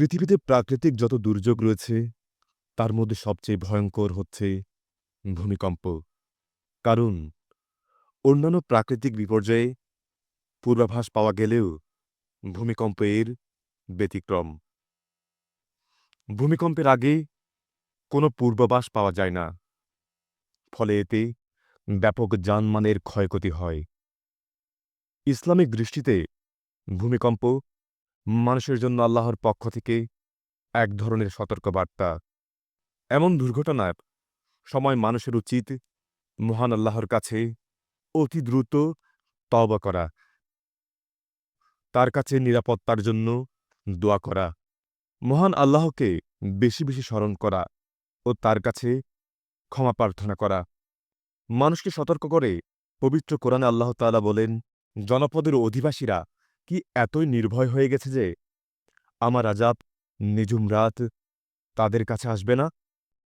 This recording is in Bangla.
পৃথিবীতে প্রাকৃতিক যত দুর্যোগ রয়েছে, তার মধ্যে সবচেয়ে ভয়ঙ্কর হচ্ছে ভূমিকম্প। কারণ, অন্যান্য প্রাকৃতিক বিপর্যয়ে পূর্বাভাস পাওয়া গেলেও ভূমিকম্প এর ব্যতিক্রম। ভূমিকম্পের আগে কোনো পূর্বাভাস পাওয়া যায় না, ফলে এতে ব্যাপক যানমানের ক্ষয়ক্ষতি হয়। ইসলামিক দৃষ্টিতে ভূমিকম্প মানুষের জন্য আল্লাহর পক্ষ থেকে এক ধরনের সতর্কবার্তা। এমন দুর্ঘটনার সময় মানুষের উচিত মহান আল্লাহর কাছে অতি দ্রুত তওবা করা। তার কাছে নিরাপত্তার জন্য দোয়া করা। মহান আল্লাহকে বেশি বেশি স্মরণ করা ও তার কাছে ক্ষমা প্রার্থনা করা। মানুষকে সতর্ক করে পবিত্র কোরআনে আল্লাহ তাআলা বলেন, জনপদের অধিবাসীরা কি এতই নির্ভয় হয়ে গেছে যে আমার আজাব নিঝুম রাত তাদের কাছে আসবে না?